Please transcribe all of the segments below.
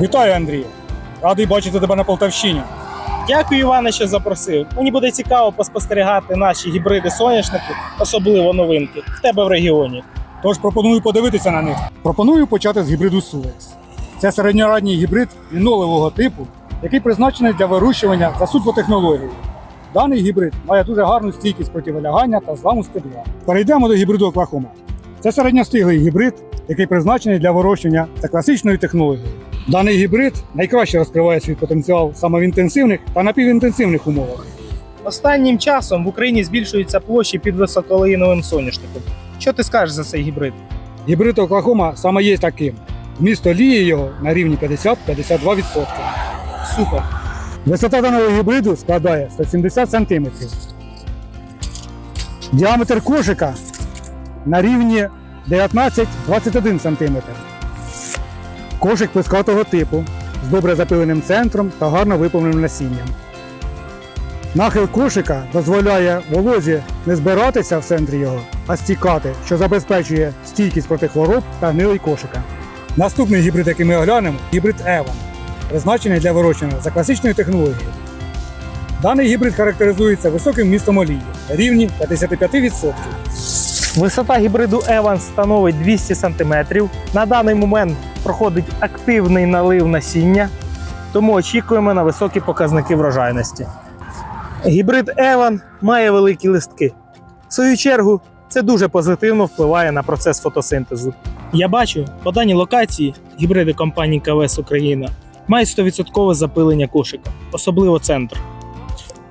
Вітаю, Андрію. Радий бачити тебе на Полтавщині. Дякую, Іване, що запросив. Мені буде цікаво поспостерігати наші гібриди соняшнику, особливо новинки, в тебе в регіоні. Тож пропоную подивитися на них. Пропоную почати з гібриду Sulex. Це середньорадній гібрид лінолевого типу, який призначений для вирощування за сульфотехнологією. Даний гібрид має дуже гарну стійкість проти вилягання та зламу стебла. Перейдемо до гібриду Оклахома. Це середньостиглий гібрид, який призначений для вирощування за класичною технологією. Даний гібрид найкраще розкриває свій потенціал саме в інтенсивних та напівінтенсивних умовах. Останнім часом в Україні збільшуються площі під високолеїновим соняшником. Що ти скажеш за цей гібрид? Гібрид Оклахома саме є таким. Вмісто лії його на рівні 50-52%. Супер. Висота даного гібриду складає 170 см. Діаметр кошика на рівні 19-21 см. Кошик плескатого типу з добре запиленим центром та гарно виповненим насінням. Нахил кошика дозволяє волозі не збиратися в центрі його, а стікати, що забезпечує стійкість проти хвороб та гнилий кошика. Наступний гібрид, який ми оглянемо, гібрид Еван призначений для вирощування за класичною технологією. Даний гібрид характеризується високим вмістом олії рівні 55%. Висота гібриду Evans становить 200 см. На даний момент проходить активний налив насіння, тому очікуємо на високі показники врожайності. Гібрид Evan має великі листки. В свою чергу, це дуже позитивно впливає на процес фотосинтезу. Я бачу, по даній локації гібриди компанії КВС Україна мають 100% запилення кошика, особливо центр.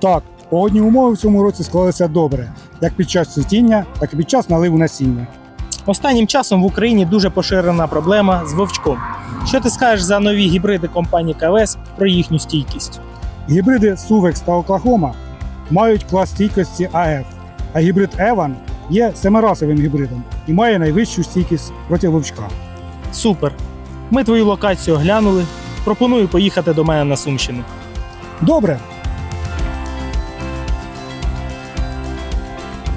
Так, погодні умови в цьому році склалися добре, як під час цвітіння, так і під час наливу насіння. Останнім часом в Україні дуже поширена проблема з вовчком. Що ти скажеш за нові гібриди компанії КВС про їхню стійкість? Гібриди Suvex та Oklahoma мають клас стійкості АФ, а гібрид Evan є семирасовим гібридом і має найвищу стійкість проти вовчка. Супер! Ми твою локацію оглянули. Пропоную поїхати до мене на Сумщину. Добре,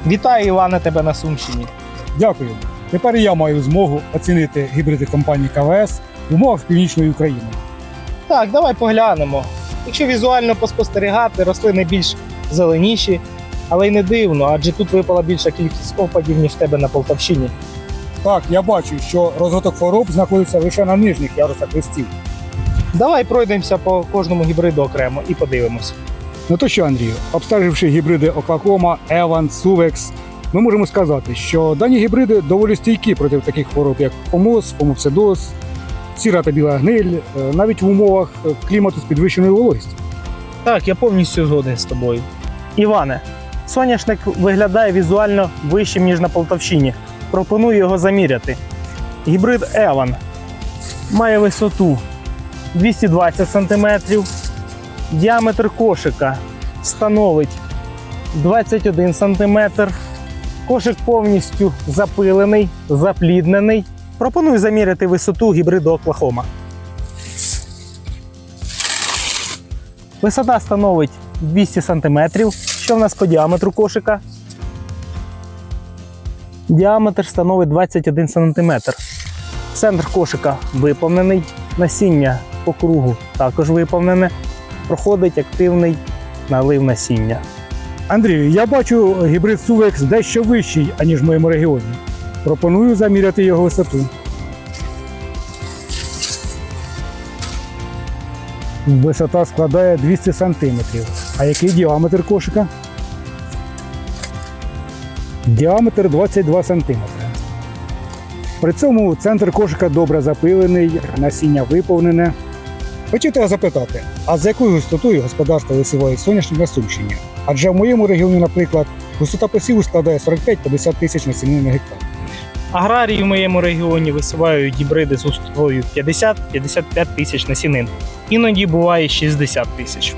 Вітаю, Іване, тебе на Сумщині. дякую. Тепер я маю змогу оцінити гібриди компанії КВС в умовах північної України. Так, давай поглянемо. Якщо візуально поспостерігати, рослини більш зеленіші, але й не дивно, адже тут випала більша кількість опадів, ніж в тебе на Полтавщині. Так, я бачу, що розвиток хвороб знаходиться лише на нижніх ярусах листів. Давай пройдемося по кожному гібриду окремо і подивимось. Ну то що, Андрію, обстеживши гібриди Оклахома, Еван, Сувекс, ми можемо сказати, що дані гібриди доволі стійкі проти таких хвороб, як фомоз, фомопсидоз, сіра та біла гниль, е, навіть в умовах е, клімату з підвищеною вологістю. Так, я повністю згоден з тобою. Іване, соняшник виглядає візуально вищим, ніж на Полтавщині. Пропоную його заміряти. Гібрид Еван має висоту 220 см, діаметр кошика становить 21 см. Кошик повністю запилений, запліднений. Пропоную заміряти висоту гібриду Оклахома. Висота становить 200 см. Що в нас по діаметру кошика? Діаметр становить 21 см. Центр кошика виповнений. Насіння по кругу також виповнене. Проходить активний налив насіння. Андрію, я бачу гібрид Сувекс дещо вищий, аніж в моєму регіоні. Пропоную заміряти його висоту. Висота складає 200 см. А який діаметр кошика? Діаметр 22 см. При цьому центр кошика добре запилений, насіння виповнене. Хочу тебе запитати, а з якою густотою господарство висіває соняшник на Сумщині? Адже в моєму регіоні, наприклад, густота посіву складає 45-50 тисяч насінин на гектар. Аграрії в моєму регіоні висівають гібриди з густотою 50-55 тисяч насінин. Іноді буває 60 тисяч.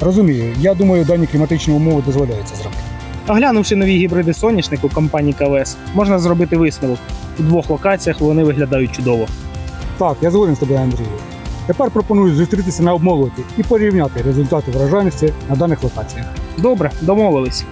Розумію, я думаю, дані кліматичні умови дозволяють це зробити. Оглянувши нові гібриди соняшнику компанії КВС, можна зробити висновок. У двох локаціях вони виглядають чудово. Так, я згоден з тобою, Андрію. Тепер пропоную зустрітися на обмолоті і порівняти результати вражальності на даних локаціях. Добре, домовились.